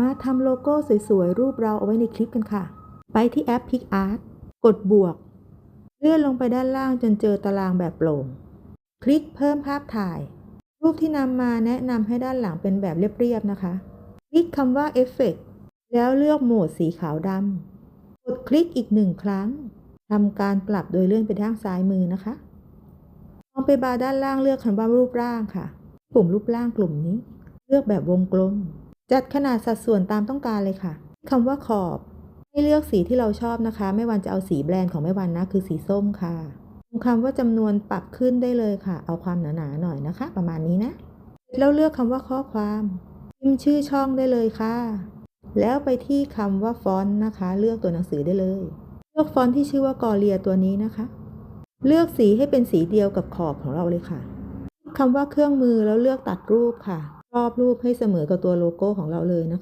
มาทำโลโก้สวยๆ รูปเราเอาไว้ในคลิปกันค่ะ ไปที่แอป PicArt กดบวก เลื่อนลงไปด้านล่างจนเจอตารางแบบโปร่ง คลิกเพิ่มภาพถ่าย รูปที่นำมาแนะนำให้ด้านหลังเป็นแบบเรียบๆนะคะ คลิกคำว่า Effect แล้วเลือกโหมดสีขาวดำกดคลิกอีกหนึ่งครั้งทำการปรับโดยเลื่อนไปด้านซ้ายมือนะคะมองไปบาร์ด้านล่างเลือกคำว่ารูปร่างค่ะ ปุ่มรูปร่างกลุ่มนี้ เลือกแบบวงกลม จัดขนาดสัดส่วนตามต้องการเลยค่ะคำว่าขอบให้เลือกสีที่เราชอบนะคะ ไม่วันจะเอาสีแบรนด์ของแม่วันนะคือสีส้มค่ะคำว่าจำนวนปรับขึ้นได้เลยค่ะ เอาความหนาๆหน่อยนะคะ ประมาณนี้นะแล้วเลือกคำว่าข้อความพิมพ์ชื่อช่องได้เลยค่ะ แล้วไปที่คำว่าฟอนต์นะคะ เลือกตัวหนังสือได้เลย เลือกฟอนต์ที่ชื่อว่ากอเรียตัวนี้นะคะ เลือกสีให้เป็นสีเดียวกับขอบของเราเลยค่ะคำว่าเครื่องมือแล้วเลือกตัดรูปค่ะ รอบรูปให้เสมอกับตัวโลโก้ของเราเลยนะคะ